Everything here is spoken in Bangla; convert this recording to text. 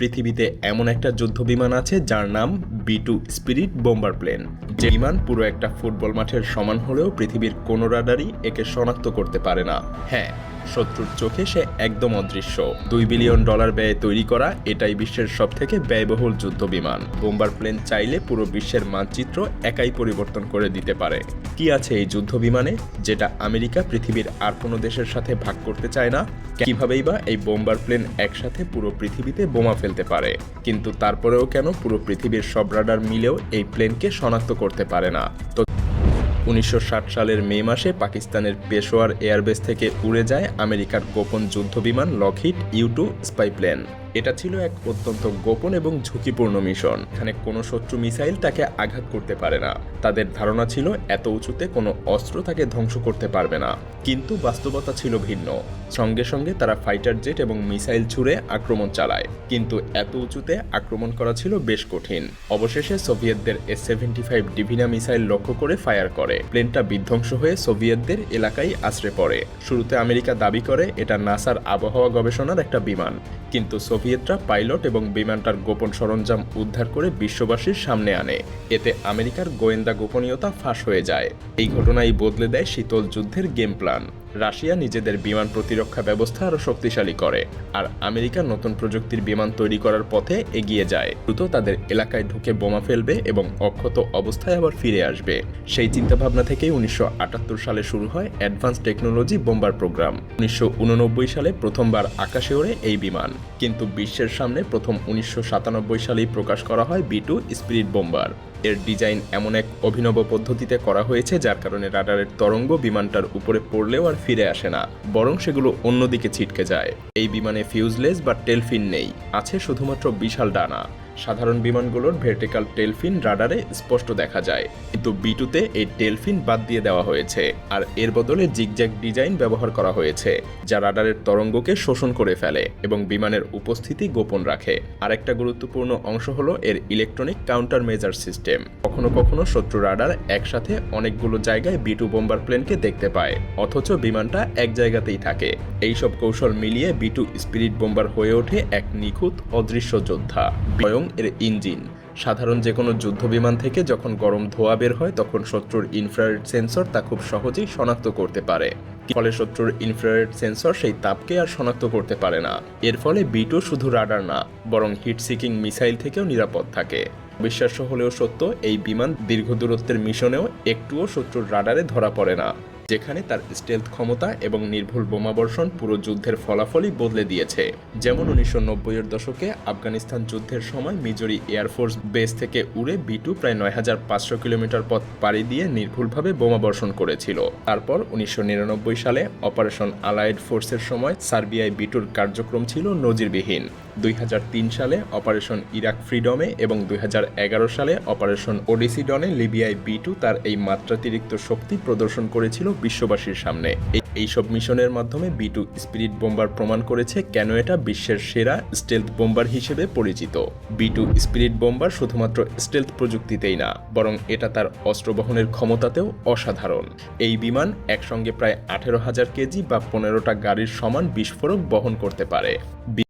পৃথিবীতে এমন একটা যুদ্ধ বিমান আছে যার নাম B two spirit bomber plane. যে বিমান পুরো একটা ফুটবল মাঠের সমান হলেও পৃথিবীর কোনো রাডারই একে শনাক্ত করতে পারে না। হ্যাঁ শত্রুর চোখে সে একদম অদৃশ্য। দুই বিলিয়ন ডলার ব্যয়ে তৈরি করা এটাই বিশ্বের সব থেকে ব্যয়বহুল যুদ্ধ বিমান বোম্বার প্লেন চাইলে পুরো বিশ্বের মানচিত্র একাই পরিবর্তন করে দিতে পারে। কি আছে এই যুদ্ধ বিমানে যেটা আমেরিকা পৃথিবীর আর কোনো দেশের সাথে ভাগ করতে চায় না? কিভাবেই বা এই বোম্বার প্লেন একসাথে পুরো পৃথিবীতে বোমা ফেলতে পারে। কিন্তু তারপরেও কেন পুরো পৃথিবীর সব রাডার মিলেও এই প্লেনকে শনাক্ত করতে পারে না? তো উনিশশো ষাট সালের মে মাসে পাকিস্তানের পেশোয়ার এয়ারবেস থেকে উড়ে যায় আমেরিকার গোপন যুদ্ধবিমান লকহিট ইউটু স্পাই প্লেন এটা ছিল এক অত্যন্ত গোপন এবং ঝুঁকিপূর্ণ মিশন। এখানে কোনো শত্রু মিসাইল তাকে আঘাত করতে পারে না। তাদের ধারণা ছিল, এত উঁচুতে কোনো অস্ত্র তাকে ধ্বংস করতে পারবে না। কিন্তু বাস্তবতা ছিল ভিন্ন। সঙ্গে সঙ্গে তারা ফাইটার জেট এবং মিসাইল ছুড়ে আক্রমণ চালায়। কিন্তু এত উঁচুতে আক্রমণ করা ছিল বেশ কঠিন। অবশেষে সোভিয়েতদের S seventy five Dvina missile লক্ষ্য করে ফায়ার করে। প্লেনটা বিধ্বংস হয়ে সোভিয়েতদের এলাকায় আশ্রে পড়ে। শুরুতে আমেরিকা দাবি করে, এটা নাসার আবহাওয়া গবেষণার একটা বিমান। কিন্তু সোভিয়েতরা পাইলট এবং বিমানটার গোপন সরঞ্জাম উদ্ধার করে বিশ্ববাসীর সামনে আনে। এতে আমেরিকার গোয়েন্দা গোপনীয়তা ফাঁস হয়ে যায়। এই ঘটনাই বদলে দেয় শীতল যুদ্ধের গেম প্ল্যান। রাশিয়া নিজেদের বিমান প্রতিরক্ষা ব্যবস্থা আরও শক্তিশালী করে, আর আমেরিকা নতুন প্রযুক্তির বিমান তৈরি করার পথে এগিয়ে যায়। দ্রুত তাদের এলাকায় ঢুকে বোমা ফেলবে এবং অক্ষত অবস্থায় আবার ফিরে আসবে। সেই চিন্তাভাবনা থেকেই উনিশশো আটাত্তর সালে শুরু হয় অ্যাডভান্স টেকনোলজি বোম্বার প্রোগ্রাম। উনিশশো উননব্বই সালে প্রথমবার আকাশে ওড়ে এই বিমান, কিন্তু বিশ্বের সামনে প্রথম উনিশশো সাতানব্বই সালেই প্রকাশ করা হয় বি টু স্পিরিট বোম্বার। এর ডিজাইন এমন এক অভিনব পদ্ধতিতে করা হয়েছে, যার কারণে রাডারের তরঙ্গ বিমানটার উপরে পড়লেও আর ফিরে আসে না, বরং সেগুলো অন্যদিকে ছিটকে যায়। এই বিমানে ফিউজলেস বা টেলফিন নেই, আছে শুধুমাত্র বিশাল ডানা। সাধারণ বিমানগুলোর ভার্টিক্যাল টেলফিন রাডারে স্পষ্ট দেখা যায়। কিন্তু বিটুতে এই টেলফিন বাদ দিয়ে দেওয়া হয়েছে আর এর বদলে জিগজ্যাগ ডিজাইন ব্যবহার করা হয়েছে, যা রাডারের তরঙ্গকে শোষণ করে ফেলে এবং বিমানের উপস্থিতি গোপন রাখে। আরেকটা গুরুত্বপূর্ণ অংশ হলো এর ইলেকট্রনিক কাউন্টার মেজার সিস্টেম কখনো কখনো শত্রু রাডার একসাথে অনেকগুলো জায়গায় বিটু বোম্বার প্লেনকে দেখতে পায়, অথচ বিমানটা এক জায়গাতেই থাকে। এইসব কৌশল মিলিয়ে বিটু স্পিরিট বোম্বার হয়ে ওঠে এক নিখুঁত অদৃশ্য যোদ্ধা। স্বয়ং এর ইঞ্জিন। সাধারণ যে কোনো যুদ্ধ বিমান থেকে যখন গরম ধোয়া বের হয়, তখন শত্রুর ইনফ্রারেড সেন্সর তা খুব সহজেই শনাক্ত করতে পারে। ফলে শত্রুর ইনফ্রারেড সেন্সর সেই তাপকে আর শনাক্ত করতে পারে না। এর ফলে বিটু শুধু রাডার না, বরং হিট সিকিং মিসাইল থেকেও নিরাপদ থাকে। বিশ্বাস্য হলেও সত্য, এই বিমান দীর্ঘ দূরত্বের মিশনেও একটুও শত্রুর রাডারে ধরা পড়ে না। যেখানে তার স্টেলথ ক্ষমতা এবং নির্ভুল বোমাবর্ষণ পুরো যুদ্ধের ফলাফলই বদলে দিয়েছে। যেমন উনিশশো নব্বইয়ের দশকে আফগানিস্তান যুদ্ধের সময় মিজোরি এয়ারফোর্স বেস থেকে উড়ে বিটু প্রায় নয় হাজার পাঁচশো কিলোমিটার পথ পাড়ি দিয়ে নির্ভুলভাবে বোমা বর্ষণ করেছিল। তারপর উনিশশো নিরানব্বই সালে অপারেশন আলায়েড ফোর্সের সময় সার্বিয়ায় বিটুর কার্যক্রম ছিল নজিরবিহীন। দুই হাজার তিন সালে অপারেশন ইরাক ফ্রিডমে এবং দুই হাজার এগারো সালে অপারেশন ওডিসিডনে লিবিয়ায় বিটু তার এই মাত্রাতিরিক্ত শক্তি প্রদর্শন করেছিল বিশ্ববাসীর সামনে। এই- এইসব মিশনের মাধ্যমে বিটু স্পিরিট বোম্বার প্রমাণ করেছে কেন এটা বিশ্বের সেরা স্টেলথ বোম্বার হিসেবে পরিচিত। বিটু স্পিরিট বোম্বার শুধুমাত্র স্টেলথ প্রযুক্তিতেই না, বরং এটা তার অস্ত্র বহনের ক্ষমতাতেও অসাধারণ। এই বিমান একসঙ্গে প্রায় আঠেরো হাজার কেজি বা পনেরোটা গাড়ির সমান বিস্ফোরক বহন করতে পারে।